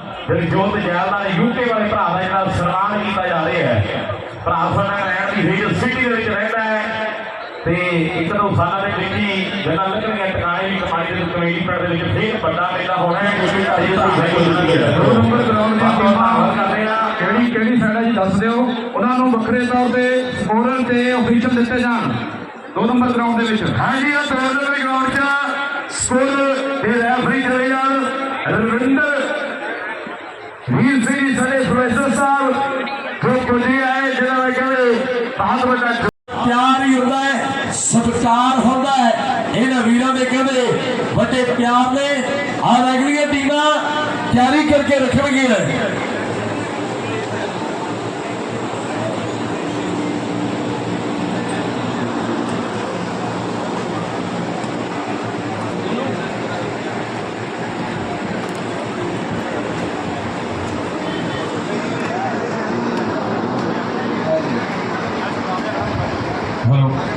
Diljot gel ਨਾਲ UK ਵਾਲੇ ਭਰਾ ਦਾ ਜਿਹੜਾ ਸਨਮਾਨ ਕੀਤਾ ਜਾ ਰਿਹਾ ਹੈ। ਭਰਾ ਸਾਡਾ ਰਹਿਣ ਦੀ ਹੀਲ ਸਿਟੀ ਦੇ ਵਿੱਚ ਰਹਿੰਦਾ ਹੈ। ਤੇ ਇੱਕ ਦੋ ਸਾਲਾਂ ਦੇ ਵਿੱਚ ਹੀ ਜਿਹੜਾ ਲੱਗਣਗੇ ਟਿਕਾਣੇ ਵੀ ਕਮਾਈ ਦੇ ਕਮੇਟੀ ਪਿੰਡ ਦੇ ਵਿੱਚ ਫੇਰ ਵੱਡਾ ਮੇਲਾ ਹੋਣਾ ਹੈ। ਕਿਉਂਕਿ ਸਾਡੀ ਸਾਡੀ ਹੁੰਦੀ ਹੈ। ਦੋ ਨੰਬਰ ਗਰਾਊਂਡ ਦੀ ਧੰਨਵਾਦ ਟੀਮਾਂ ਕਰਦੇ ਆ ਕਿਹੜੀ ਕਿਹੜੀ ਸਾਈਡ ਹੈ ਜੀ ਦੱਸ ਦਿਓ। ਉਹਨਾਂ ਨੂੰ ਵੱਖਰੇ ਤੌਰ ਤੇ ਸਕੋਰਰ ਤੇ ਅਫੀਸ਼ਲ ਦਿੱਤੇ ਜਾਣ। ਦੋ ਨੰਬਰ ਗਰਾਊਂਡ ਦੇ ਵਿੱਚ। ਹਾਂਜੀ ਇਹ ਦੋ ਨੰਬਰ ਗਰਾਊਂਡ 'ਚ ਸਕੂਲ ਦੇ ਰੈਫਰੀ ਚਲੇ ਜਾਣ ਰਵਿੰਦਰ ਵੀਰ ਸਿੰਘ ਜੀ ਸਾਡੇ ਪ੍ਰੋਫੈਸਰ ਸਾਹਿਬ ਜੋ ਕੁਝ ਆਏ ਜਿਹਨਾਂ ਨੇ ਕਹਿੰਦੇ ਬਹੁਤ ਵੱਡਾ ਪਿਆਰ ਹੀ ਹੁੰਦਾ ਹੈ, ਸਤਿਕਾਰ ਹੁੰਦਾ ਹੈ। ਇਹਨਾਂ ਵੀਰਾਂ ਦੇ ਕਹਿੰਦੇ, ਵੱਡੇ ਪਿਆਰ ਨੇ। ਆ ਅਗਲੀਆਂ ਟੀਮਾਂ ਤਿਆਰੀ ਕਰਕੇ ਰੱਖਣਗੀਆਂ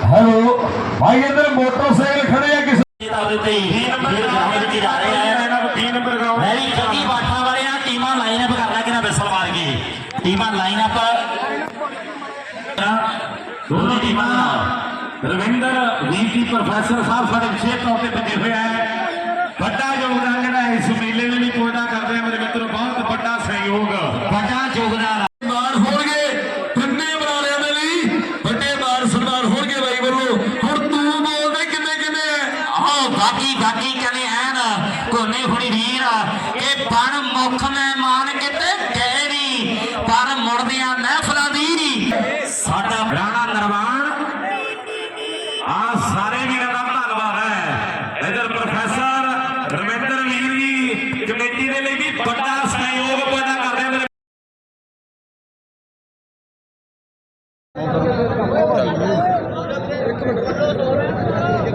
ਹੈਲੋ ਭਾਈ ਇੱਧਰ ਮੋਟਰਸਾਈਕਲ ਖੜੇ ਆ ਕਿਸੇ ਦਾ ਉੱਤੇ ਹੀ ਵੀਰ ਗਰਾਊਂਡ ਵਿੱਚ ਜਾ ਰਹੇ ਹੈ ਤੀਨ ਨੰਬਰ ਗਰਾਊਂਡ ਵੈਰੀ ਜੱਗੀ ਬਾਠਾ ਵਾਲਿਆਂ ਟੀਮਾਂ ਲਾਈਨ ਅਪ ਕਰ ਲੈ ਕਿਨਾ ਵਿਸਲ ਮਾਰ ਕੇ ਟੀਮਾਂ ਲਾਈਨ ਅਪ ਦੋਨੋਂ ਟੀਮਾਂ ਰਵਿੰਦਰ ਵੀਰ ਜੀ ਪ੍ਰੋਫੈਸਰ ਸਾਹਿਬ ਸਾਡੇ ਵਿਸ਼ੇਸ਼ ਤੌਰ ਤੇ ਪੁੱਜੇ ਹੋਏ ਹੈ ਵੱਡਾ ਯੋਗਦਾਨ ਜਿਹੜਾ ਇਸ ਮੇਲੇ ਦੇ ਲਈ ਕੋਇਦਾ ਕਰਦੇ ਆ ਮੇਰੇ ਮਿੱਤਰੋ ਬਹੁਤ ਵੱਡਾ ਸਹਿਯੋਗ ਵੱਡਾ ਯੋਗਦਾਨ ਮਾਣ ਹੋਣਗੇ ਤਿੰਨੇ ਬਰਾਲਿਆਂ ਦੇ ਲਈ ਵੱਡੇ ਮਾਣ ਸਨਮਾਨ ਹੋਣਗੇ ਬਾਈ ਵੱਲੋਂ ਹੁਣ ਤੂੰ ਬੋਲਦੇ ਕਿੰਨੇ ਕਿੰਨੇ ਆਹ ਬਾਕੀ ਬਾਕੀ ਕਹਿੰਦੇ ਐਨ ਕੋਨੇ ਹੁਣੀ ਵੀਰ ਇਹ ਬਣ ਮੁੱਖ ਮਹਿਮਾਨ ਕਿਤੇ ਗਏ ਨਹੀਂ ਪਰ ਮੁੜਦਿਆਂ ਮਹਿਫਲਾਂ ਦੀ ਸਾਡਾ ਰਾਣਾ ਨਰਵਾਣ ਆ ਸਾਰੇ ਵੀਰਾਂ ਦਾ ਧੰਨਵਾਦ ਹੈ ਇਧਰ ਪ੍ਰੋਫੈਸਰ ਰਵਿੰਦਰ ਵੀਰ ਜੀ ਕਮੇਟੀ ਦੇ ਲਈ ਵੀ ਵੱਡਾ ਸਹਿਯੋਗ ਪੈਦਾ ਕਰਦੇ ਆ ਮੇਰੇ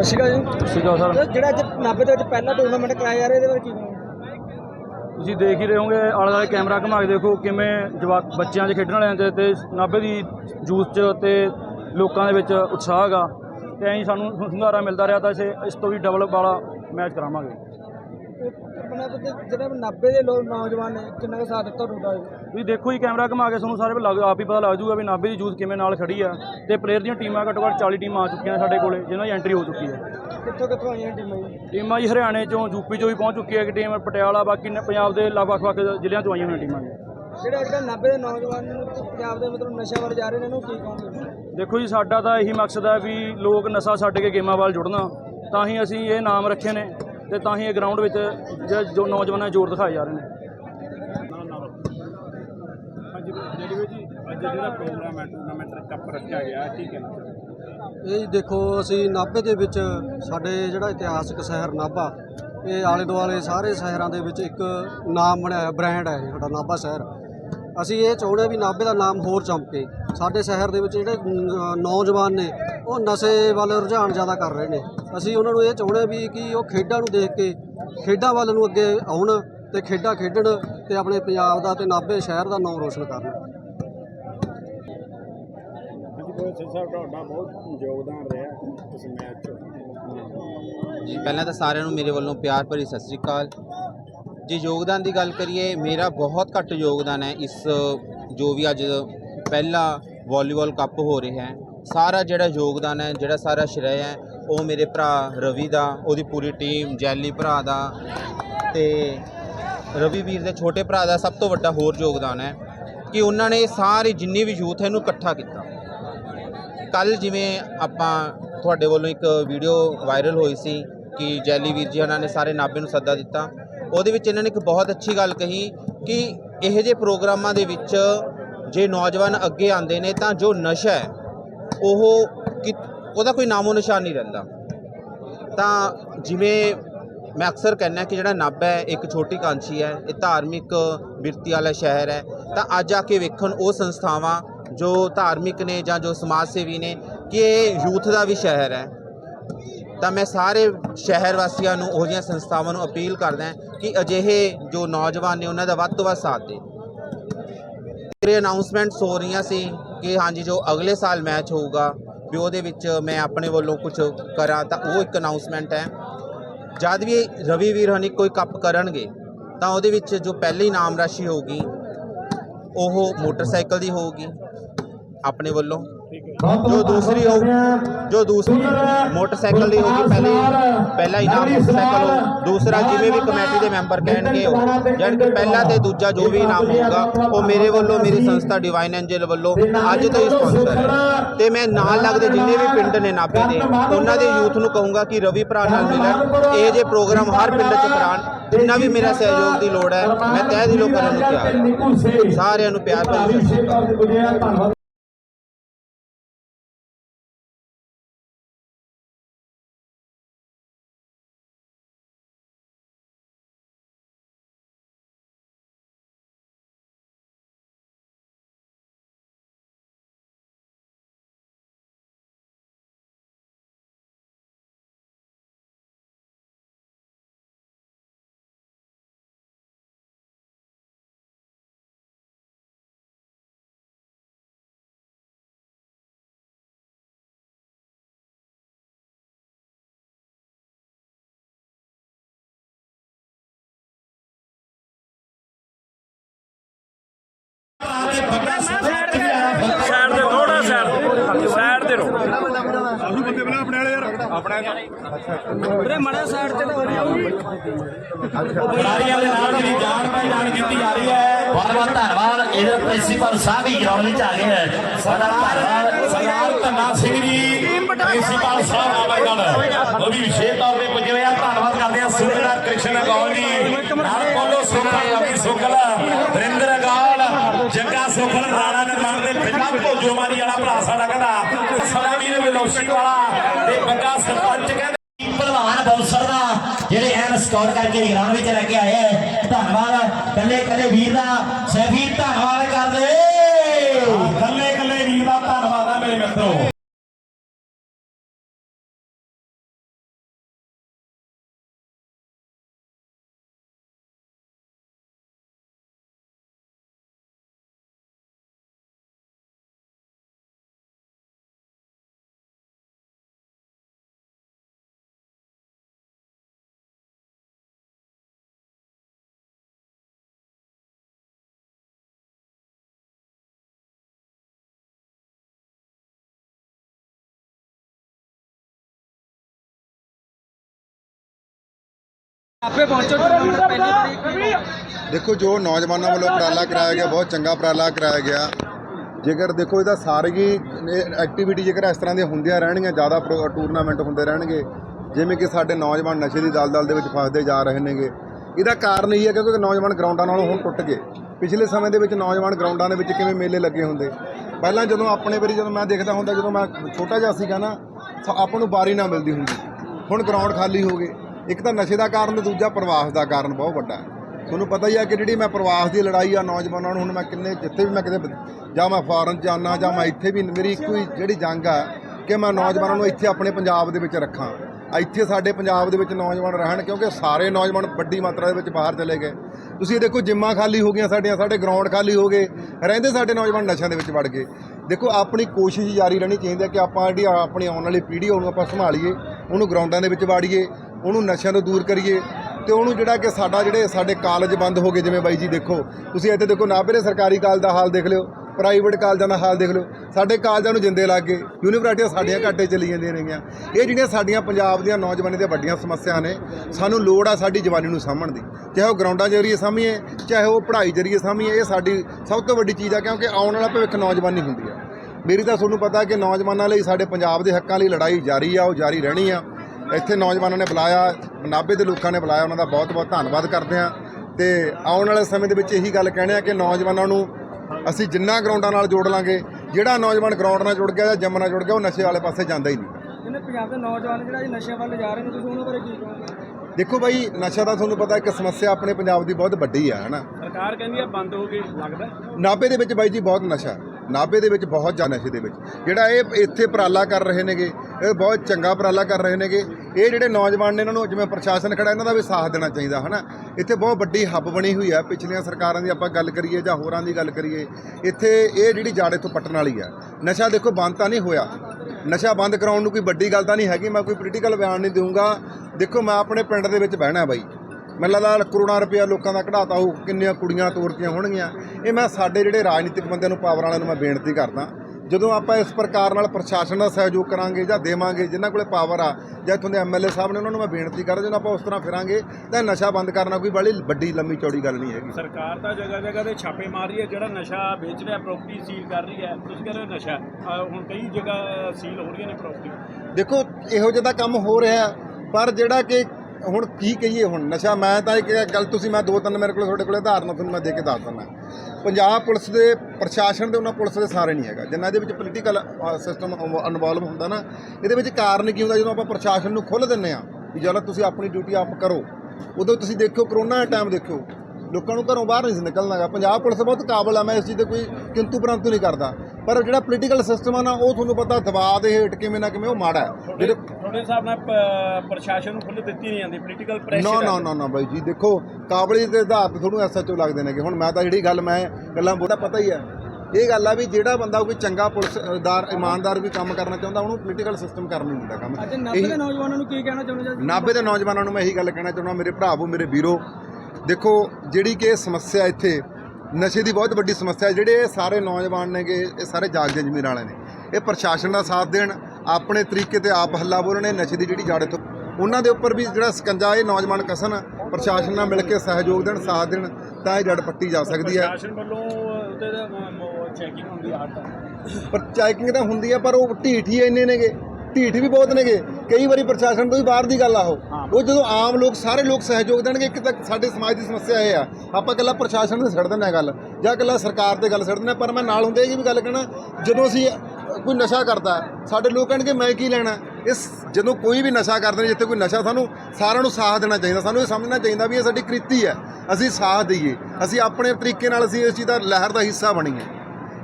ਸੀਗਾ ਜੀ ਸੀਗਾ ਸਰ। ਜਿਹੜਾ ਅੱਜ ਨਾਭੇ ਦੇ ਵਿੱਚ ਪਹਿਲਾ ਟੂਰਨਾਮੈਂਟ ਕਰਾਇਆ ਜਾ ਰਿਹਾ ਇਹਦੇ ਬਾਰੇ ਕੀ ਕਹੋਗੇ? ਤੁਸੀਂ ਦੇਖ ਹੀ ਰਹੇ ਹੋਗੇ ਆਲੇ ਦੁਆਲੇ ਕੈਮਰਾ ਘੁਮਾ ਕੇ ਦੇਖੋ ਕਿਵੇਂ ਜਵਾਕ ਬੱਚਿਆਂ 'ਚ ਖੇਡਣ ਵਾਲਿਆਂ 'ਚ ਤੇ ਨਾਭੇ ਦੀ ਜੂਸ 'ਚ ਤੇ ਲੋਕਾਂ ਦੇ ਵਿੱਚ ਉਤਸ਼ਾਹ ਹੈਗਾ। ਤੇ ਐਂ ਸਾਨੂੰ ਹੁੰਗਾਰਾ ਮਿਲਦਾ ਰਿਹਾ ਤਾਂ ਇਸੇ ਇਸ ਤੋਂ ਵੀ ਡਬਲ ਵਾਲਾ ਮੈਚ ਕਰਾਵਾਂਗੇ। ਆਪਣਾ ਤੇ ਜਿਹੜੇ ਨਾਭੇ ਦੇ ਲੋਕ ਨੌਜਵਾਨ ਨੇ ਕਿੰਨਾ ਕੁ ਸਾਥ ਦਿੱਤਾ ਤੁਹਾਡਾ ਤੁਸੀਂ ਦੇਖੋ ਹੀ ਕੈਮਰਾ ਘੁਮਾ ਕੇ ਤੁਹਾਨੂੰ ਸਾਰੇ ਲੱਗ ਆਪ ਹੀ ਪਤਾ ਲੱਗ ਜਾਊਗਾ ਵੀ ਨਾਭੇ ਦੀ ਜੂਸ ਕਿਵੇਂ ਨਾਲ ਖੜੀ ਆ ਤੇ ਪਲੇਅਰ ਦੀਆਂ ਟੀਮਾਂ ਘੱਟੋ ਘੱਟ 40 ਟੀਮਾਂ ਆ ਚੁੱਕੀਆਂ ਸਾਡੇ ਕੋਲੇ ਜਿਨ੍ਹਾਂ ਦੀ ਐਂਟਰੀ ਹੋ ਚੁੱਕੀ ਹੈ। ਕਿੱਥੋਂ ਕਿੱਥੋਂ ਆਈਆਂ ਟੀਮਾਂ ਜੀ? ਟੀਮਾਂ ਜੀ ਹਰਿਆਣੇ ਚੋਂ ਯੂਪੀ ਚੋਂ ਵੀ ਪਹੁੰਚ ਚੁੱਕੀ ਹੈ ਇੱਕ ਟੀਮ ਪਟਿਆਲਾ ਬਾਕੀ ਨੇ ਪੰਜਾਬ ਦੇ ਵੱਖ-ਵੱਖ ਜ਼ਿਲ੍ਹਿਆਂ ਤੋਂ ਆਈਆਂ ਹੋਈਆਂ ਟੀਮਾਂ ਨੇ ਜਿਹੜੇ ਅੱਜ ਕੱਲ੍ਹ ਨਾਭੇ ਦੇ ਨੌਜਵਾਨ ਪੰਜਾਬ ਦੇ ਮਤਲਬ ਨਸ਼ਾ ਵੱਲ ਜਾ ਰਹੇ ਨੇ ਇਹਨੂੰ ਕੀ ਕਹੋਗੇ? ਦੇਖੋ ਜੀ ਸਾਡਾ ਤਾਂ ਇਹੀ ਮਕਸਦ ਹੈ ਵੀ ਲੋਕ ਨਸ਼ਾ ਛੱਡ ਕੇ ਗੇਮਾਂ ਵੱਲ ਜੁੜਨਾ ਤਾਂ ਹੀ ਅਸੀਂ ਇਹ ਨਾਮ ਰੱਖੇ ਨੇ। ਤੇ ਤਾਂ ਹੀ ਇਹ ਗਰਾਊਂਡ ਵਿੱਚ ਜ- ਜੋ ਨੌਜਵਾਨਾਂ ਜ਼ੋਰ ਦਿਖਾਏ ਜਾ ਰਹੇ ਨੇ। ਜਿਹੜੀ ਜੀ ਅੱਜ ਜਿਹੜਾ ਪ੍ਰੋਗਰਾਮ ਹੈ ਟੂਰਨਾਮੈਂਟ ਕੱਪ ਰੱਖਿਆ ਗਿਆ ਠੀਕ ਹੈ? ਇਹ ਜੀ ਦੇਖੋ ਅਸੀਂ ਨਾਭੇ ਦੇ ਵਿੱਚ ਸਾਡੇ ਜਿਹੜਾ ਇਤਿਹਾਸਕ ਸ਼ਹਿਰ ਨਾਭਾ ਇਹ ਆਲੇ ਦੁਆਲੇ ਸਾਰੇ ਸ਼ਹਿਰਾਂ ਦੇ ਵਿੱਚ ਇੱਕ ਨਾਮ ਬਣਿਆ ਹੋਇਆ ਬ੍ਰਾਂਡ ਹੈ ਇਹ ਸਾਡਾ ਨਾਭਾ ਸ਼ਹਿਰ। ਅਸੀਂ ਇਹ ਚਾਹੁੰਦੇ ਹਾਂ ਵੀ ਨਾਭੇ ਦਾ ਨਾਮ ਹੋਰ ਚਮਕੇ। ਸਾਡੇ ਸ਼ਹਿਰ ਦੇ ਵਿੱਚ ਜਿਹੜੇ ਨੌਜਵਾਨ ਨੇ ਉਹ ਨਸ਼ੇ ਵੱਲ ਰੁਝਾਨ ਜ਼ਿਆਦਾ ਕਰ ਰਹੇ ਨੇ। ਅਸੀਂ ਉਹਨਾਂ ਨੂੰ ਇਹ ਚਾਹੁੰਦੇ ਹਾਂ ਵੀ ਕਿ ਉਹ ਖੇਡਾਂ ਨੂੰ ਦੇਖ ਕੇ ਖੇਡਾਂ ਵੱਲ ਨੂੰ ਅੱਗੇ ਆਉਣ ਤੇ ਖੇਡਾਂ ਖੇਡਣ ਤੇ ਆਪਣੇ ਪੰਜਾਬ ਦਾ ਤੇ ਨਾਭੇ ਸ਼ਹਿਰ ਦਾ ਨਾਮ ਰੋਸ਼ਨ ਕਰਨ। ਜੀ ਕੋਚ ਸਾਹਿਬ ਤੁਹਾਡਾ ਬਹੁਤ ਯੋਗਦਾਨ ਰਿਹਾ ਇਸ ਮੈਚ 'ਚ। ਜੀ ਪਹਿਲਾਂ ਤਾਂ ਸਾਰਿਆਂ ਨੂੰ ਮੇਰੇ ਵੱਲੋਂ ਪਿਆਰ ਭਰੀ ਸਤਿ ਸ੍ਰੀ ਅਕਾਲ। ਜੇ ਯੋਗਦਾਨ ਦੀ ਗੱਲ ਕਰੀਏ ਮੇਰਾ ਬਹੁਤ ਘੱਟ ਯੋਗਦਾਨ ਹੈ ਇਸ ਜੋ ਵੀ ਅੱਜ ਪਹਿਲਾ ਵਾਲੀਬਾਲ ਕੱਪ ਹੋ ਰਿਹਾ ਹੈ। ਸਾਰਾ ਜਿਹੜਾ ਯੋਗਦਾਨ ਹੈ, ਜਿਹੜਾ ਸਾਰਾ ਸ਼੍ਰੇਅ ਹੈ, ਉਹ ਮੇਰੇ ਭਰਾ ਰਵੀ ਦਾ, ਉਹਦੀ ਪੂਰੀ ਟੀਮ, ਜੈਲੀ ਭਰਾ ਦਾ ਤੇ ਰਵੀ ਵੀਰ ਦੇ ਛੋਟੇ ਭਰਾ ਦਾ ਸਭ ਤੋਂ ਵੱਡਾ ਹੋਰ ਯੋਗਦਾਨ ਹੈ ਕਿ ਉਹਨਾਂ ਨੇ ਸਾਰੀ ਜਿੰਨੀ ਵੀ ਯੂਥ ਹੈ, ਇਹਨੂੰ ਇਕੱਠਾ ਕੀਤਾ। ਕੱਲ ਜਿਵੇਂ ਆਪਾਂ ਤੁਹਾਡੇ ਵੱਲੋਂ ਇੱਕ ਵੀਡੀਓ ਵਾਇਰਲ ਹੋਈ ਸੀ ਕਿ ਜੈਲੀ ਵੀਰ ਜੀ ਉਹਨਾਂ ਨੇ ਸਾਰੇ ਨਾਭੇ ਨੂੰ ਸੱਦਾ ਦਿੱਤਾ। ਉਹਦੇ ਵਿੱਚ ਇਹਨਾਂ ਨੇ ਇੱਕ ਬਹੁਤ ਅੱਛੀ ਗੱਲ ਕਹੀ ਕਿ ਇਹੋ ਜਿਹੇ ਪ੍ਰੋਗਰਾਮਾਂ ਦੇ ਵਿੱਚ ਜੇ ਨੌਜਵਾਨ ਅੱਗੇ ਆਉਂਦੇ ਨੇ ਤਾਂ ਜੋ ਨਸ਼ਾ ਹੈ, ਉਹ ਕਿ ਉਹਦਾ ਕੋਈ ਨਾਮੋ ਨਿਸ਼ਾਨ ਨਹੀਂ ਰਹਿੰਦਾ। ਤਾਂ ਜਿਵੇਂ ਮੈਂ ਅਕਸਰ ਕਹਿੰਦਾ ਕਿ ਜਿਹੜਾ ਨਾਭਾ ਹੈ, ਇੱਕ ਛੋਟੀ ਕਾਂਛੀ ਹੈ, ਇਹ ਧਾਰਮਿਕ ਬਿਰਤੀ ਵਾਲਾ ਸ਼ਹਿਰ ਹੈ, ਤਾਂ ਅੱਜ ਆ ਕੇ ਵੇਖਣ ਉਹ ਸੰਸਥਾਵਾਂ ਜੋ ਧਾਰਮਿਕ ਨੇ ਜਾਂ ਜੋ ਸਮਾਜ ਸੇਵੀ ਨੇ ਕਿ ਇਹ ਯੂਥ ਦਾ ਵੀ ਸ਼ਹਿਰ ਹੈ। ਤਾਂ ਮੈਂ ਸਾਰੇ ਸ਼ਹਿਰ ਵਾਸੀਆਂ ਨੂੰ, ਉਹ ਜਿਹੀਆਂ ਸੰਸਥਾਵਾਂ ਨੂੰ ਅਪੀਲ ਕਰਦਾ ਕਿ ਅਜਿਹੇ ਜੋ ਨੌਜਵਾਨ ਨੇ, ਉਹਨਾਂ ਦਾ ਵੱਧ ਤੋਂ ਵੱਧ ਸਾਥ ਦੇ। ਮੇਰੇ ਅਨਾਉਂਸਮੈਂਟਸ ਹੋ ਰਹੀਆਂ ਸੀ ਕਿ ਹਾਂਜੀ ਜੋ ਅਗਲੇ ਸਾਲ ਮੈਚ ਹੋਊਗਾ ਵੀ ਉਹਦੇ ਵਿੱਚ ਮੈਂ ਆਪਣੇ ਵੱਲੋਂ ਕੁਝ ਕਰਾਂ ਤਾਂ ਉਹ ਇੱਕ ਅਨਾਉਂਸਮੈਂਟ ਹੈ। ਜਦ ਵੀ ਰਵੀ ਵੀਰ ਹਨੀ ਕੋਈ ਕੱਪ ਕਰਨਗੇ, ਤਾਂ ਉਹਦੇ ਵਿੱਚ ਜੋ ਪਹਿਲੀ ਨਾਮ ਰਾਸ਼ੀ ਹੋਊਗੀ, ਉਹ ਮੋਟਰਸਾਈਕਲ ਦੀ ਹੋਊਗੀ ਆਪਣੇ ਵੱਲੋਂ। ਜੋ ਦੂਸਰੀ ਹੋ। ਜੋ ਦੂਸਰੀ ਮੋਟਰਸਾਈਕਲ ਦੀ ਹੋਊਗੀ ਪਹਿਲੀ ਪਹਿਲਾ ਇਨਾਮ ਮੋਟਰਸਾਈਕਲ ਹੋ ਦੂਸਰਾ ਜਿਵੇਂ ਵੀ ਕਮੇਟੀ ਦੇ ਮੈਂਬਰ ਕਹਿਣਗੇ ਉਹ। ਜਾਣੀ ਕਿ ਪਹਿਲਾ ਤੇ ਦੂਜਾ ਜੋ ਵੀ ਇਨਾਮ ਹੋਊਗਾ ਉਹ ਮੇਰੇ ਵੱਲੋਂ ਮੇਰੀ ਸੰਸਥਾ ਡਿਵਾਈਨ ਐਂਜਲ ਵੱਲੋਂ ਅੱਜ ਤੋਂ ਹੀ ਸਪਾਂਸਰ ਹੈ। ਤੇ ਮੈਂ ਨਾਲ ਲੱਗਦੇ ਜਿੰਨੇ ਵੀ ਪਿੰਡ ਨੇ ਨਾਭੇ ਦੇ ਉਹਨਾਂ ਦੇ ਯੂਥ ਨੂੰ ਕਹੂੰਗਾ ਕਿ ਰਵੀ ਭਰਾ ਨਾਲ ਮਿਲਣ। ਇਹ ਜੇ ਪ੍ਰੋਗਰਾਮ ਹਰ ਪਿੰਡ 'ਚ ਕਰਾਉਣ ਜਿੰਨਾ ਵੀ ਮੇਰਾ ਸਹਿਯੋਗ ਦੀ ਲੋੜ ਹੈ ਮੈਂ ਤਹਿ ਦਿਲੋਂ ਕਰਨ ਨੂੰ ਤਿਆਰ ਸਾਰਿਆਂ ਨੂੰ ਪਿਆਰ ਭਰੀ ਸਤਿ ਸ਼੍ਰੀ ਅਕਾਲ। ਸਾਈਡ ਤੇ ਥੋੜਾ ਸਾਈਡ ਸਾਈਡ ਤੇ ਰੋ। ਵੀਰੇ ਮੜਾ ਸਾਈਡ ਤੇ ਤਾਂ ਹੋ ਰਹੀ ਖਿਡਾਰੀਆਂ ਦੇ ਨਾਲ ਜਿਹੜੀ ਜਾਣ ਪਹਿਚਾਣ ਕੀਤੀ ਜਾ ਰਹੀ ਹੈ। ਬਹੁਤ ਬਹੁਤ ਧੰਨਵਾਦ। ਇਹਦੇ ਪ੍ਰਿੰਸੀਪਲ ਸਾਹਿਬ ਵੀ ਗਰਾਊਂਡ ਵਿੱਚ ਆ ਗਏ ਹੈ। ਸਾਡਾ ਧੰਨਵਾਦ। ਸਰਦਾਰ ਧੰਨਾ ਸਿੰਘ ਜੀ ਪ੍ਰਿੰਸੀਪਲ ਸਾਹਿਬ ਆਵਾਜ਼ ਨਾਲ ਉਹ ਵੀ ਵਿਸ਼ੇਸ਼ ਤੌਰ ਤੇ ਪੁੱਜੇ ਹੋਏ ਆ। ਧੰਨਵਾਦ ਕਰਦੇ ਆ ਸੁਖਨਾ ਕ੍ਰਿਸ਼ਨ ਗੌਲ ਜੀ ਨਾਲ ਕੋਲੋ ਸੁਖਲ ਲਵੀ ਸੁਖਲ ਵਰਿੰਦਰ ਗੌਲ ਜੱਗਾ ਸੁਖਲ ਰਾਣਾ ਨਿਰਮਾਣ ਦੇ ਪਿੰਡਾਂ ਭੋਜੋਮਾਰੀ ਵਾਲਾ ਭਰਾ ਸਾਡਾ ਕਹਿੰਦਾ ਸਲਾਮੀ ਦੇ ਵਿਲੋਸ਼ੀ ਵਾਲਾ ਤੇ ਬੰਗਾ ਸਰਪੰਚ ਕਹਿੰਦੇ। ਭਲਵਾਨ ਬੌਸਰ ਦਾ, ਜਿਹੜੇ ਐਨ ਸਕਾਊਟ ਕਰਕੇ ਗਰਾਊਂਡ ਵਿੱਚ ਲੈ ਕੇ ਆਏ ਹੈ ਧੰਨਵਾਦ। ਕੱਲੇ ਕੱਲੇ ਵੀਰ ਦਾ ਸੈਫੀ ਧੰਨਵਾਦ ਕਰਦੇ। ਆਪੇ ਪਹੁੰਚੋ ਟੂਰਨਾਮੈਂਟ ਪਹਿਲੀ ਤਰੀਕ ਦੇਖੋ, ਜੋ ਨੌਜਵਾਨਾਂ ਵੱਲੋਂ ਉਪਰਾਲਾ ਕਰਾਇਆ ਗਿਆ, ਬਹੁਤ ਚੰਗਾ ਉਪਰਾਲਾ ਕਰਾਇਆ ਗਿਆ। ਜੇਕਰ ਦੇਖੋ, ਇਹਦਾ ਸਾਰੀ ਐਕਟੀਵਿਟੀ ਜੇਕਰ ਇਸ ਤਰ੍ਹਾਂ ਦੀਆਂ ਹੁੰਦੀਆਂ ਰਹਿਣਗੀਆਂ, ਜ਼ਿਆਦਾ ਟੂਰਨਾਮੈਂਟ ਹੁੰਦੇ ਰਹਿਣਗੇ। ਜਿਵੇਂ ਕਿ ਸਾਡੇ ਨੌਜਵਾਨ ਨਸ਼ੇ ਦੀ ਦਲਦਲ ਦੇ ਵਿੱਚ ਫਸਦੇ ਜਾ ਰਹੇ ਨੇਗੇ। ਇਹਦਾ ਕਾਰਨ ਇਹ ਹੈ ਕਿਉਂਕਿ ਨੌਜਵਾਨ ਗਰਾਊਂਡਾਂ ਨਾਲੋਂ ਹੁਣ ਟੁੱਟ ਗਏ। ਪਿਛਲੇ ਸਮੇਂ ਦੇ ਵਿੱਚ ਨੌਜਵਾਨ ਗਰਾਊਂਡਾਂ ਦੇ ਵਿੱਚ ਕਿਵੇਂ ਮੇਲੇ ਲੱਗੇ ਹੁੰਦੇ? ਪਹਿਲਾਂ ਜਦੋਂ ਆਪਣੇ ਵਾਰੀ ਜਦੋਂ ਮੈਂ ਦੇਖਦਾ ਹੁੰਦਾ, ਜਦੋਂ ਮੈਂ ਛੋਟਾ ਜਿਹਾ ਸੀਗਾ ਨਾ ਆਪਾਂ ਨੂੰ ਬਾਰੀ ਨਾ ਮਿਲਦੀ ਹੁੰਦੀ। ਹੁਣ ਗਰਾਊਂਡ ਖਾਲੀ ਹੋ ਗਏ। ਇੱਕ ਤਾਂ ਨਸ਼ੇ ਦਾ ਕਾਰਨ ਤੇ ਦੂਜਾ ਪ੍ਰਵਾਸ ਦਾ ਕਾਰਨ ਬਹੁਤ ਵੱਡਾ। ਹੈ ਤੁਹਾਨੂੰ ਪਤਾ ਹੀ ਆ ਕਿ ਜਿਹੜੀ ਮੈਂ ਪ੍ਰਵਾਸ ਦੀ ਲੜਾਈ ਆ ਨੌਜਵਾਨਾਂ ਨੂੰ, ਹੁਣ ਮੈਂ ਕਿੰਨੇ ਜਿੱਥੇ ਵੀ ਮੈਂ ਕਿਤੇ ਜਾਂ ਮੈਂ ਫੋਰਨ ਚ ਆਨਾ ਜਾਂ ਮੈਂ ਇੱਥੇ ਵੀ ਮੇਰੀ ਇੱਕੋ ਹੀ ਜਿਹੜੀ ਜੰਗ ਆ ਕਿ ਮੈਂ ਨੌਜਵਾਨਾਂ ਨੂੰ ਇੱਥੇ ਆਪਣੇ ਪੰਜਾਬ ਦੇ ਵਿੱਚ ਰੱਖਾਂ। ਇੱਥੇ ਸਾਡੇ ਪੰਜਾਬ ਦੇ ਵਿੱਚ ਨੌਜਵਾਨ ਰਹਿਣ ਕਿਉਂਕਿ ਸਾਰੇ ਨੌਜਵਾਨ ਵੱਡੀ ਮਾਤਰਾ ਦੇ ਵਿੱਚ ਬਾਹਰ ਚਲੇ ਗਏ। ਤੁਸੀਂ ਇਹ ਦੇਖੋ ਜਿੰਮਾਂ ਖਾਲੀ ਹੋ ਗਈਆਂ ਸਾਡੀਆਂ, ਸਾਡੇ ਗਰਾਊਂਡ ਖਾਲੀ ਹੋ ਗਏ, ਰਹਿੰਦੇ ਸਾਡੇ ਨੌਜਵਾਨ ਨਸ਼ਿਆਂ ਦੇ ਵਿੱਚ ਵੜ ਗਏ। ਦੇਖੋ ਆਪਣੀ ਕੋਸ਼ਿਸ਼ ਜਾਰੀ ਰਹਿਣੀ ਚਾਹੀਦੀ ਹੈ ਕਿ ਆਪਾਂ ਜਿਹੜੀ ਆਪਣੀ ਆਉਣ ਵਾਲੀ ਪੀੜ੍ਹੀ ਉਹਨੂੰ ਆਪਾਂ ਸੰਭਾਲੀਏ, ਉਹਨੂੰ ਗਰਾਊਂਡਾਂ ਦੇ ਵਿੱਚ ਵਾੜੀਏ। ਉਹਨੂੰ ਨਸ਼ਿਆਂ ਤੋਂ ਦੂਰ ਕਰੀਏ ਤੇ ਉਹਨੂੰ ਜਿਹੜਾ ਕਿ ਸਾਡਾ ਜਿਹੜੇ ਸਾਡੇ ਕਾਲਜ ਬੰਦ ਹੋ ਗਏ, ਜਿਵੇਂ ਬਾਈ ਜੀ ਦੇਖੋ, ਤੁਸੀਂ ਇੱਥੇ ਦੇਖੋ ਨਾਭੇ ਦੇ ਸਰਕਾਰੀ ਕਾਲਜ ਦਾ ਹਾਲ ਦੇਖ ਲਿਓ ਪ੍ਰਾਈਵੇਟ ਕਾਲਜਾਂ ਦਾ ਹਾਲ ਦੇਖ ਲਓ, ਸਾਡੇ ਕਾਲਜਾਂ ਨੂੰ ਜਿੰਦੇ ਲੱਗ ਗਏ, ਯੂਨੀਵਰਸਿਟੀਆਂ ਸਾਡੀਆਂ ਘਾਟੇ ਚਲੀ ਜਾਂਦੀਆਂ ਰਹੀਆਂ। ਇਹ ਜਿਹੜੀਆਂ ਸਾਡੀਆਂ ਪੰਜਾਬ ਦੀਆਂ ਨੌਜਵਾਨੀ ਦੀਆਂ ਵੱਡੀਆਂ ਸਮੱਸਿਆ ਨੇ, ਸਾਨੂੰ ਲੋੜ ਆ ਸਾਡੀ ਜਵਾਨੀ ਨੂੰ ਸਾਂਭਣ ਦੀ। ਚਾਹੇ ਉਹ ਗਰਾਊਂਡਾਂ ਜਰੀਏ ਸਾਂਭੀਏ, ਚਾਹੇ ਉਹ ਪੜ੍ਹਾਈ ਜਰੀਏ ਸਾਂਭੀਏ, ਇਹ ਸਾਡੀ ਸਭ ਤੋਂ ਵੱਡੀ ਚੀਜ਼ ਆ, ਕਿਉਂਕਿ ਆਉਣ ਵਾਲਾ ਭਵਿੱਖ ਨੌਜਵਾਨੀ ਹੁੰਦੀ ਆ। ਮੇਰੀ ਤਾਂ ਤੁਹਾਨੂੰ ਪਤਾ ਕਿ ਨੌਜਵਾਨਾਂ ਲਈ ਸਾਡੇ ਪੰਜਾਬ ਦੇ ਹੱਕਾਂ ਲਈ ਲੜਾਈ ਜਾਰੀ ਆ, ਉਹ ਜਾਰੀ ਰਹਿਣੀ ਆ। ਇੱਥੇ ਨੌਜਵਾਨਾਂ ਨੇ ਬੁਲਾਇਆ ਨਾਭੇ ਦੇ ਲੋਕਾਂ ਨੇ ਬੁਲਾਇਆ ਉਹਨਾਂ ਦਾ ਬਹੁਤ ਬਹੁਤ ਧੰਨਵਾਦ ਕਰਦੇ ਆ ਤੇ ਆਉਣ ਵਾਲੇ ਸਮੇਂ ਦੇ ਵਿੱਚ ਇਹੀ ਗੱਲ ਕਹਿਣੇ ਆ ਕਿ ਨੌਜਵਾਨਾਂ ਨੂੰ ਅਸੀਂ ਜਿੰਨਾ ਗਰਾਊਂਡਾਂ ਨਾਲ ਜੋੜ ਲਾਂਗੇ ਜਿਹੜਾ ਨੌਜਵਾਨ ਗਰਾਊਂਡ ਨਾਲ ਜੁੜ ਗਿਆ ਜਾਂ ਜਿੰਮ ਨਾਲ ਜੁੜ ਗਿਆ ਉਹ ਨਸ਼ੇ ਵਾਲੇ ਪਾਸੇ ਜਾਂਦਾ ਹੀ ਨਹੀਂ। ਜਿਹਨੇ ਪੰਜਾਬ ਦੇ ਨੌਜਵਾਨ ਜਿਹੜਾ ਜੀ ਨਸ਼ਿਆਂ ਵੱਲ ਜਾ ਰਹੇ ਨੇ ਤੁਸੀਂ ਉਹਨਾਂ ਬਾਰੇ ਕੀ ਕਹੋਗੇ? ਦੇਖੋ ਬਾਈ ਨਸ਼ਾ ਦਾ ਤੁਹਾਨੂੰ ਪਤਾ ਇੱਕ ਸਮੱਸਿਆ ਆਪਣੇ ਪੰਜਾਬ ਦੀ ਬਹੁਤ ਵੱਡੀ ਆ ਹਨਾ ਸਰਕਾਰ ਕਹਿੰਦੀ ਆ ਬੰਦ ਹੋ ਗਈ ਲੱਗਦਾ? ਨਾਭੇ ਦੇ ਵਿੱਚ ਬਾਈ ਜੀ ਬਹੁਤ ਨਸ਼ਾ। ਹੈ। ਨਾਭੇ ਦੇ ਵਿੱਚ ਬਹੁਤ ਜ਼ਿਆਦਾ ਨਸ਼ੇ ਦੇ ਵਿੱਚ। ਜਿਹੜਾ ਇਹ ਇੱਥੇ ਉਪਰਾਲਾ ਕਰ ਰਹੇ ਨੇਗੇ, ਇਹ ਬਹੁਤ ਚੰਗਾ ਉਪਰਾਲਾ ਕਰ ਰਹੇ ਨੇਗੇ। ਇਹ ਜਿਹੜੇ ਨੌਜਵਾਨ ਨੇ ਇਹਨਾਂ ਨੂੰ ਜਿਵੇਂ ਪ੍ਰਸ਼ਾਸਨ ਖੜਾ, ਇਹਨਾਂ ਦਾ ਵੀ ਸਾਥ ਦੇਣਾ ਚਾਹੀਦਾ, ਹਨਾ? ਇੱਥੇ ਬਹੁਤ ਵੱਡੀ ਹੱਬ ਬਣੀ ਹੋਈ ਹੈ ਪਿਛਲੀਆਂ ਸਰਕਾਰਾਂ ਦੀ ਆਪਾਂ ਗੱਲ ਕਰੀਏ ਜਾਂ ਹੋਰਾਂ ਦੀ ਗੱਲ ਕਰੀਏ, ਇੱਥੇ ਇਹ ਜਿਹੜੀ ਜੜ ਇੱਥੋਂ ਪੱਟਣ ਵਾਲੀ ਆ। ਨਸ਼ਾ ਦੇਖੋ, ਬੰਦ ਤਾਂ ਨਹੀਂ ਹੋਇਆ। ਨਸ਼ਾ ਬੰਦ ਕਰਾਉਣ ਨੂੰ ਕੋਈ ਵੱਡੀ ਗੱਲ ਤਾਂ ਨਹੀਂ ਹੈਗੀ। ਮੈਂ ਕੋਈ ਪੋਲੀਟੀਕਲ ਬਿਆਨ ਨਹੀਂ ਦੇਵਾਂਗਾ ਦੇਖੋ, ਮੈਂ ਆਪਣੇ ਪਿੰਡ ਦੇ ਵਿੱਚ ਬਹਿਣਾ ਬਾਈ। ਮੈਨੂੰ ਲੱਗਦਾ ਕਰੋੜਾਂ ਰੁਪਇਆ ਲੋਕਾਂ ਦਾ ਕਢਾਤਾ ਹੋ ਕਿੰਨੀਆਂ ਕੁੜੀਆਂ ਤੋਰਤੀਆਂ ਹੋਣਗੀਆਂ। ਇਹ ਮੈਂ ਸਾਡੇ ਜਿਹੜੇ ਰਾਜਨੀਤਿਕ ਬੰਦਿਆਂ ਨੂੰ ਪਾਵਰ ਵਾਲਿਆਂ ਨੂੰ ਮੈਂ ਬੇਨਤੀ ਕਰਦਾ ਜਦੋਂ ਆਪਾਂ ਇਸ ਪ੍ਰਕਾਰ ਨਾਲ ਪ੍ਰਸ਼ਾਸਨ ਦਾ ਸਹਿਯੋਗ ਕਰਾਂਗੇ ਜਾਂ ਦੇਵਾਂਗੇ ਜਿਨ੍ਹਾਂ ਕੋਲੇ ਪਾਵਰ ਆ ਜਾਂ ਇੱਥੋਂ ਦੇ ਐਮਐਲਏ ਸਾਹਿਬ ਨੇ ਉਹਨਾਂ ਨੂੰ ਮੈਂ ਬੇਨਤੀ ਕਰਦਾ ਜਦੋਂ ਆਪਾਂ ਉਸ ਤਰ੍ਹਾਂ ਫਿਰਾਂਗੇ ਤਾਂ ਨਸ਼ਾ ਬੰਦ ਕਰਨਾ ਕੋਈ ਬੜੀ ਵੱਡੀ ਲੰਮੀ ਚੌੜੀ ਗੱਲ ਨਹੀਂ ਹੈਗੀ। ਸਰਕਾਰ ਤਾਂ ਜਗ੍ਹਾ ਜਗ੍ਹਾ ਤੇ ਛਾਪੇ ਮਾਰ ਰਹੀ ਹੈ ਜਿਹੜਾ ਨਸ਼ਾ ਵੇਚ ਰਿਹਾ ਪ੍ਰਾਪਰਟੀ ਸੀਲ ਕਰ ਰਹੀ ਹੈ। ਤੁਸੀਂ ਕਹਿੰਦੇ ਹੋ ਨਸ਼ਾ ਹੁਣ ਕਈ ਜਗ੍ਹਾ ਸੀਲ ਹੋ ਰਹੀਆਂ ਨੇ ਪ੍ਰਾਪਰਟੀ ਦੇਖੋ ਇਹੋ ਜਿਹਾ ਕੰਮ ਹੋ ਰਿਹਾ ਪਰ ਜਿਹੜਾ ਕਿ ਹੁਣ ਕੀ ਕਹੀਏ ਹੁਣ? ਨਸ਼ਾ ਮੈਂ ਤਾਂ ਇੱਕ ਗੱਲ ਤੁਸੀਂ ਮੈਂ ਦੋ ਤਿੰਨ ਮੇਰੇ ਕੋਲ ਤੁਹਾਡੇ ਕੋਲ ਉਦਾਹਰਨ ਤੁਹਾਨੂੰ ਮੈਂ ਦੇ ਕੇ ਦੱਸ ਦਿੰਦਾ। ਪੰਜਾਬ ਪੁਲਿਸ ਦੇ ਪ੍ਰਸ਼ਾਸਨ ਦੇ ਉਹਨਾਂ ਪੁਲਿਸ ਦੇ ਸਾਰੇ ਨਹੀਂ ਹੈਗਾ। ਜਿੰਨਾ ਦੇ ਵਿੱਚ ਪੋਲੀਟੀਕਲ ਸਿਸਟਮ ਇਨਵੋਲਵ ਹੁੰਦਾ ਨਾ, ਇਹਦੇ ਵਿੱਚ ਕਾਰਨ ਕੀ ਹੁੰਦਾ ਜਦੋਂ ਆਪਾਂ ਪ੍ਰਸ਼ਾਸਨ ਨੂੰ ਖੁੱਲ੍ਹ ਦਿੰਨੇ ਆ ਵੀ ਜਦੋਂ ਤੁਸੀਂ ਆਪਣੀ ਡਿਊਟੀ ਆਪ ਕਰੋ। ਉਦੋਂ ਤੁਸੀਂ ਦੇਖਿਓ ਕਰੋਨਾ ਦਾ ਟਾਈਮ ਦੇਖਿਓ। ਲੋਕਾਂ ਨੂੰ ਘਰੋਂ ਬਾਹਰ ਨਹੀਂ ਸੀ ਨਿਕਲਣਾਗਾ। ਪੰਜਾਬ ਪੁਲਿਸ ਬਹੁਤ ਕਾਬਲ ਆ ਮੈਂ ਇਸ ਚੀਜ਼ ਤੇ ਕੋਈ ਕਿੰਤੂ ਪਰੰਤੂ ਨਹੀਂ ਕਰਦਾ। ਪਰ ਜਿਹੜਾ ਪੋਲੀਟੀਕਲ ਸਿਸਟਮ ਆ ਨਾ ਉਹ ਤੁਹਾਨੂੰ ਪਤਾ ਦਬਾਅ ਦੇ ਹੇਠ ਕਿਵੇਂ ਨਾ ਕਿਵੇਂ ਉਹ ਮਾੜਾ ਹੈ। ਜਿਹੜੇ ਤੁਹਾਡੇ ਹਿਸਾਬ ਨਾਲ ਪ੍ਰਸ਼ਾਸਨ ਨੂੰ ਖੁੱਲ੍ਹ ਦਿੱਤੀ ਨਹੀਂ ਜਾਂਦੀ ਪੋਲੀਟੀਕਲ ਪ੍ਰੈਸ਼ਰ ਨਾ ਨਾ ਨਾ ਨਾ ਬਾਈ ਜੀ ਦੇਖੋ ਕਾਬਲੀਅਤ ਦੇ ਆਧਾਰ ਤੇ ਤੁਹਾਨੂੰ ਐਸਐਚਓ ਲੱਗਦੇ ਨੇਗੇ। ਹੁਣ ਮੈਂ ਤਾਂ ਜਿਹੜੀ ਗੱਲ ਮੈਂ ਗੱਲਾਂ ਬੋਲਦਾ ਪਤਾ ਹੀ ਹੈ। ਇਹ ਗੱਲ ਆ ਵੀ ਜਿਹੜਾ ਬੰਦਾ ਕੋਈ ਚੰਗਾ ਪੁਲਿਸਦਾਰ ਇਮਾਨਦਾਰ ਵੀ ਕੰਮ ਕਰਨਾ ਚਾਹੁੰਦਾ ਉਹਨੂੰ ਪੋਲੀਟੀਕਲ ਸਿਸਟਮ ਕਰਨ ਨਹੀਂ ਦਿੰਦਾ ਕੰਮ। ਅੱਜ ਨਾਭੇ ਇਹੀ- ਦੇ ਨੌਜਵਾਨਾਂ ਨੂੰ ਕੀ ਕਹਿਣਾ ਚਾਹੁੰਦੇ ਜੀ? ਨਾਭੇ ਦੇ ਨੌਜਵਾਨਾਂ ਨੂੰ ਮੈਂ ਇਹੀ ਗੱਲ ਕਹਿਣਾ ਚਾਹੁੰਦਾ ਮੇਰੇ ਭਰਾਵੋ ਮੇਰੇ ਵੀਰੋ ਦੇਖੋ ਜਿਹੜੀ ਕਿ ਸਮੱਸਿਆ ਇੱਥੇ ਨਸ਼ੇ ਦੀ ਬਹੁਤ ਵੱਡੀ ਸਮੱਸਿਆ ਹੈ। ਜਿਹੜੇ ਇਹ ਸਾਰੇ ਨੌਜਵਾਨ ਨੇਗੇ ਇਹ ਸਾਰੇ ਜਾਗਦੇ ਜ਼ਮੀਰ ਵਾਲੇ ਨੇ। ਇਹ ਪ੍ਰਸ਼ਾਸਨ ਦਾ ਸਾਥ ਦੇਣ ਆਪਣੇ ਤਰੀਕੇ ਤੇ ਆਪ ਹੱਲਾ ਬੋਲਣੇ ਨਸ਼ੇ ਦੀ ਜਿਹੜੀ ਜੜ ਤੋਂ ਉਹਨਾਂ ਦੇ ਉੱਪਰ ਵੀ ਜਿਹੜਾ ਸਕੰਜਾ ਇਹ ਨੌਜਵਾਨ ਕਸਨ ਪ੍ਰਸ਼ਾਸਨ ਨਾਲ ਮਿਲ ਕੇ ਸਹਿਯੋਗ ਦੇਣ ਸਾਥ ਦੇਣ ਤਾਂ ਇਹ ਜੜ ਪੱਟੀ ਜਾ ਸਕਦੀ ਹੈ। ਪ੍ਰਸ਼ਾਸਨ ਵੱਲੋਂ ਉਹਦੇ ਚੈਕਿੰਗ ਹੁੰਦੀ ਹੈ ਟਾਈਮ ਪਰ ਚੈਕਿੰਗ ਤਾਂ ਹੁੰਦੀ ਆ ਪਰ ਉਹ ਢੀਠ ਹੀ ਇੰਨੇ ਨੇਗੇ। ਢੀਠ ਵੀ ਬਹੁਤ ਨੇਗੇ। ਕਈ ਵਾਰੀ ਪ੍ਰਸ਼ਾਸਨ ਤੋਂ ਵੀ ਬਾਹਰ ਦੀ ਗੱਲ ਆ ਉਹ। ਉਹ ਜਦੋਂ ਆਮ ਲੋਕ ਸਾਰੇ ਲੋਕ ਸਹਿਯੋਗ ਦੇਣਗੇ ਇੱਕ ਤਾਂ ਸਾਡੇ ਸਮਾਜ ਦੀ ਸਮੱਸਿਆ ਇਹ ਆ। ਆਪਾਂ ਇਕੱਲਾ ਪ੍ਰਸ਼ਾਸਨ ਤੇ ਛੱਡ ਦਿੰਦੇ ਗੱਲ ਜਾਂ ਇਕੱਲਾ ਸਰਕਾਰ ਤੇ ਗੱਲ ਛੱਡ ਦਿੰਦੇ ਪਰ ਮੈਂ ਨਾਲ ਹੁੰਦੇ ਇਹ ਵੀ ਗੱਲ ਕਹਿਣਾ ਜਦੋਂ ਅਸੀਂ ਕੋਈ ਨਸ਼ਾ ਕਰਦਾ ਸਾਡੇ ਲੋਕ ਕਹਿਣਗੇ ਮੈਂ ਕੀ ਲੈਣਾ? ਇਸ ਜਦੋਂ ਕੋਈ ਵੀ ਨਸ਼ਾ ਕਰਦੇ ਨੇ ਜਿੱਥੇ ਕੋਈ ਨਸ਼ਾ ਸਾਨੂੰ ਸਾਰਿਆਂ ਨੂੰ ਸਾਥ ਦੇਣਾ ਚਾਹੀਦਾ ਸਾਨੂੰ ਇਹ ਸਮਝਣਾ ਚਾਹੀਦਾ ਵੀ ਇਹ ਸਾਡੀ ਕ੍ਰਿਤੀ ਹੈ। ਅਸੀਂ ਸਾਥ ਦਈਏ। ਅਸੀਂ ਆਪਣੇ ਤਰੀਕੇ ਨਾਲ ਅਸੀਂ ਇਸ ਚੀਜ਼ ਦਾ ਲਹਿਰ ਦਾ ਹਿੱਸਾ ਬਣੀਏ।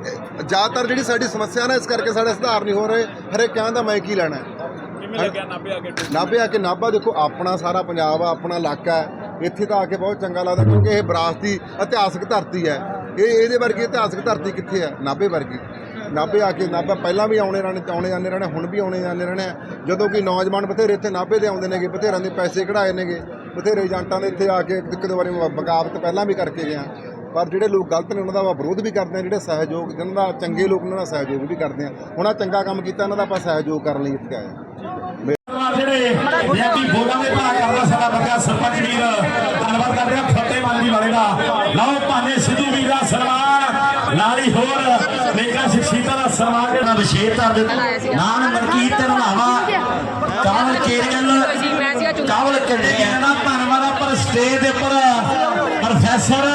ਜ਼ਿਆਦਾਤਰ ਜਿਹੜੀ ਸਾਡੀ ਸਮੱਸਿਆ ਨਾ ਇਸ ਕਰਕੇ ਸਾਡੇ ਸੁਧਾਰ ਨਹੀਂ ਹੋ ਰਹੇ। ਹਰੇਕ ਕਹਿੰਦਾ ਮੈਂ ਕੀ ਲੈਣਾ। ਕਿਵੇਂ ਲੱਗਿਆ ਨਾਭੇ ਆ ਕੇ ਨਾਭੇ ਆ ਕੇ ਨਾਭਾ ਦੇਖੋ ਆਪਣਾ ਸਾਰਾ ਪੰਜਾਬ ਆ ਆਪਣਾ ਇਲਾਕਾ ਹੈ। ਇੱਥੇ ਤਾਂ ਆ ਕੇ ਬਹੁਤ ਚੰਗਾ ਲੱਗਦਾ ਕਿਉਂਕਿ ਇਹ ਵਿਰਾਸਤੀ ਇਤਿਹਾਸਕ ਧਰਤੀ ਹੈ। ਇਹ ਇਹਦੇ ਵਰਗੀ ਇਤਿਹਾਸਕ ਧਰਤੀ ਕਿੱਥੇ ਹੈ? ਨਾਭੇ ਵਰਗੀ। ਨਾਭੇ ਆ ਕੇ ਨਾਭਾ ਪਹਿਲਾਂ ਵੀ ਆਉਣੇ ਰਹਿਣੇ ਆਉਣੇ ਜਾਂਦੇ ਰਹਿਣੇ ਹੁਣ ਵੀ ਆਉਣੇ ਜਾਂਦੇ ਰਹਿਣੇ। ਜਦੋਂ ਕਿ ਨੌਜਵਾਨ ਬਥੇਰੇ ਇੱਥੇ ਨਾਭੇ ਦੇ ਆਉਂਦੇ ਨੇਗੇ ਬਥੇਰਿਆਂ ਦੇ ਪੈਸੇ ਕਢਾਏ ਨੇਗੇ ਬਥੇਰੇ ਏਜੰਟਾਂ ਦੇ ਇੱਥੇ ਆ ਕੇ ਇੱਕ ਦੋ ਵਾਰੀ ਬਗਾਵਤ ਪਹਿਲਾਂ ਵੀ ਕਰਕੇ ਗਏ ਆ। ਪਰ ਜਿਹੜੇ ਲੋਕ ਗਲਤ ਨੇ ਉਹਨਾਂ ਦਾ ਆਪਾਂ ਵਿਰੋਧ ਵੀ ਕਰਦੇ ਆ ਜਿਹੜੇ ਸਹਿਯੋਗ ਜਿਹਨਾਂ ਦਾ ਚੰਗੇ ਲੋਕ ਉਹਨਾਂ ਦਾ ਸਹਿਯੋਗ ਵੀ ਕਰਦੇ ਆ ਹੁਣ ਆਹ ਚੰਗਾ ਕੰਮ ਕੀਤਾ ਇਹਨਾਂ ਦਾ ਆਪਾਂ ਸਹਿਯੋਗ ਕਰਨ ਲਈ ਇੱਥੇ ਆਏ ਜਿਹੜੇ ਵਿਅਕਤੀ ਬੋਲਾਂ ਦੇ ਭਲਾ ਕਰਦਾ ਸਾਡਾ ਬੱਗਾ ਸਰਪੰਚ ਵੀਰ। ਧੰਨਵਾਦ ਕਰਦੇ ਆ ਫਤਿਹ ਮਾਨ ਜੀ ਵਾਲੇ ਦਾ। ਲਓ ਭਾਨੇ ਸਿੱਧੂ ਵੀਰ ਦਾ ਸਨਮਾਨ। ਨਾਲ ਹੀ ਹੋਰ ਨੇਕਾਂ ਸ਼ਖਸੀਅਤਾਂ ਦਾ ਸਨਮਾਨ ਦਾ ਵਿਸ਼ੇਸ਼ ਧਰ ਦਿੱਤਾ ਨਾਨ ਮਲਕੀਤ ਰੰਧਾਵਾ। ਕਾਵਲ ਕੇਰੀਅਲ ਕਾਵਲ ਕੰਡਿਆ ਦਾ ਧੰਨਵਾਦ ਆ ਪਰ ਸਟੇਜ ਦੇ ਉੱਪਰ ਪ੍ਰੋਫੈਸਰ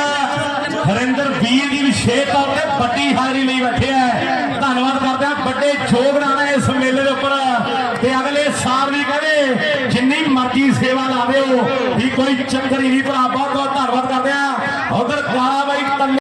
ਹਰਿੰਦਰ ਵੀਰ ਦੀ ਵਿਸ਼ੇਸ਼ ਤੌਰ ਤੇ ਵੱਡੀ ਹਾਜ਼ਰੀ ਲਈ ਬੈਠੇ ਹੈ ਧੰਨਵਾਦ ਕਰਦੇ ਆ। ਵੱਡੇ ਯੋਗਦਾਨ ਹੈ ਇਸ ਮੇਲੇ ਦੇ ਉੱਪਰ। ਤੇ ਅਗਲੇ ਸਾਲ ਵੀ ਕਹਿੰਦੇ, ਜਿੰਨੀ ਮਰਜ਼ੀ ਸੇਵਾ ਲਾ ਦਿਓ ਵੀ ਕੋਈ ਚੱਕਰ ਹੀ ਨਹੀਂ ਭਰਾ। ਬਹੁਤ ਬਹੁਤ ਧੰਨਵਾਦ